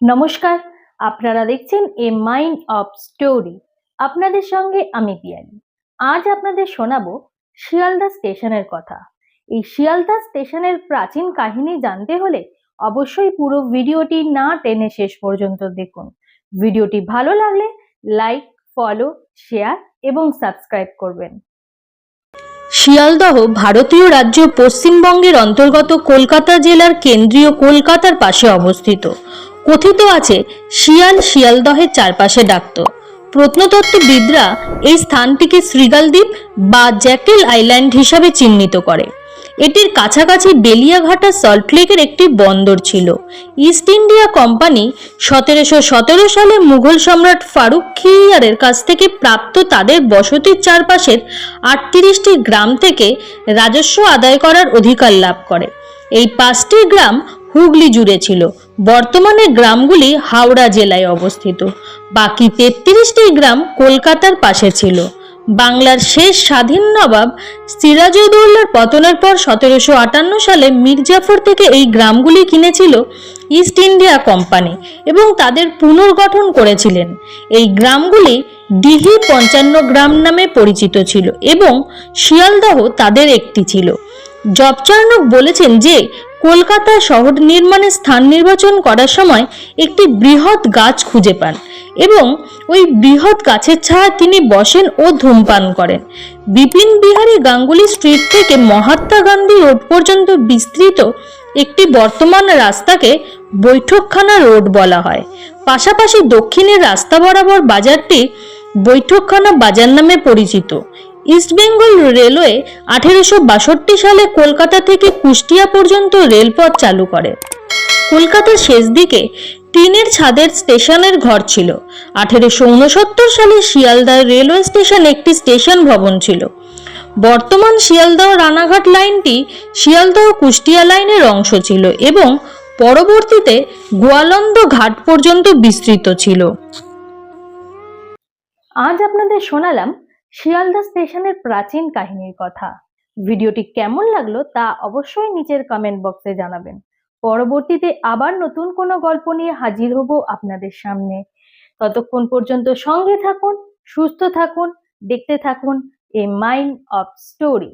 নমস্কার, আপনারা দেখছেন এ মাইন্ড অফ স্টোরি আপনাদের সঙ্গে আমি পিয়ালি। আজ আপনাদের শোনাবো শিয়ালদা স্টেশনের কথা। এই শিয়ালদা স্টেশনের প্রাচীন কাহিনী জানতে হলে অবশ্যই পুরো ভিডিওটি না টেনে শেষ পর্যন্ত দেখুন। ভিডিওটি ভালো লাগলে লাইক, ফলো, শেয়ার এবং সাবস্ক্রাইব করবেন। শিয়ালদহ ভারতীয় রাজ্য পশ্চিমবঙ্গের অন্তর্গত কলকাতা জেলার কেন্দ্রীয় কলকাতার পাশে অবস্থিত। কথিত আছে, শিয়াল শিয়ালদহের চারপাশে ডাকত। প্রত্নতত্ত্ববিদরা এই স্থানটিকে শ্রীগালদ্বীপ বা জ্যাকেল আইল্যান্ড হিসাবে চিহ্নিত করে। এটির কাছাকাছি বেলিয়াঘাটা সল্টলেকের একটি বন্দর ছিল। ইস্ট ইন্ডিয়া কোম্পানি সতেরোশো সতেরো সালে মুঘল সম্রাট ফারুক খিয়ারের কাছ থেকে প্রাপ্ত তাদের বসতির চারপাশের আটত্রিশটি গ্রাম থেকে রাজস্ব আদায় করার অধিকার লাভ করে। এই পাঁচটি গ্রাম হুগলি জুড়ে ছিল। বর্তমানে গ্রামগুলি হাওড়া জেলায় অবস্থিত। বাকি তেত্রিশটি গ্রাম কলকাতার পাশে ছিল। বাংলার শেষ স্বাধীন নবাব সিরাজউদ্দৌলার পতনের পর সতেরোশো আটান্ন সালে মির্জাফর থেকে এই গ্রামগুলি কিনেছিল ইস্ট ইন্ডিয়া কোম্পানি এবং তাদের পুনর্গঠন করেছিলেন। এই গ্রামগুলি ডিহি পঞ্চান্ন গ্রাম নামে পরিচিত ছিল এবং শিয়ালদহ তাদের একটি ছিল। জবচার্নক বলেছেন যে কলকাতা শহর নির্মাণে স্থান নির্বাচন করার সময় একটি বৃহৎ গাছ খুঁজে পান এবং ওই বৃহৎ গাছের ছায়া তিনি বসেন ও ধূমপান করেন। বিপিন বিহারী গাঙ্গুলি স্ট্রিট থেকে মহাত্মা গান্ধী রোড পর্যন্ত বিস্তৃত একটি বর্তমান রাস্তাকে বৈঠকখানা রোড বলা হয়। পাশাপাশি দক্ষিণের রাস্তা বরাবর বাজারটি বৈঠকখানা বাজার নামে পরিচিত। ইস্টবেঙ্গল রেলওয়ে আঠেরোশো বাষট্টি সালে কলকাতা থেকে কুষ্টিয়া পর্যন্ত রেলপথ চালু করে। কলকাতার শেষ দিকে টিনের ছাদের স্টেশনের ঘর ছিল। আঠেরোশো উনসত্তর সালে শিয়ালদহ রেলওয়ে স্টেশন একটি স্টেশন ভবন ছিল। বর্তমান শিয়ালদহ রানাঘাট লাইনটি শিয়ালদহ কুষ্টিয়া লাইনের অংশ ছিল এবং পরবর্তীতে গোয়ালন্দ ঘাট পর্যন্ত বিস্তৃত ছিল। আজ আপনাদের শোনালাম শিয়ালদা স্টেশনের প্রাচীন কাহিনীর কথা। ভিডিওটি কেমন লাগল তা অবশ্যই নিচের কমেন্ট বক্সে জানাবেন। পরবর্তীতে আবার নতুন কোনো গল্প নিয়ে হাজির হব আপনাদের সামনে। ততক্ষণ পর্যন্ত সঙ্গে থাকুন, সুস্থ থাকুন, দেখতে থাকুন এ মাইন্ড অফ স্টোরি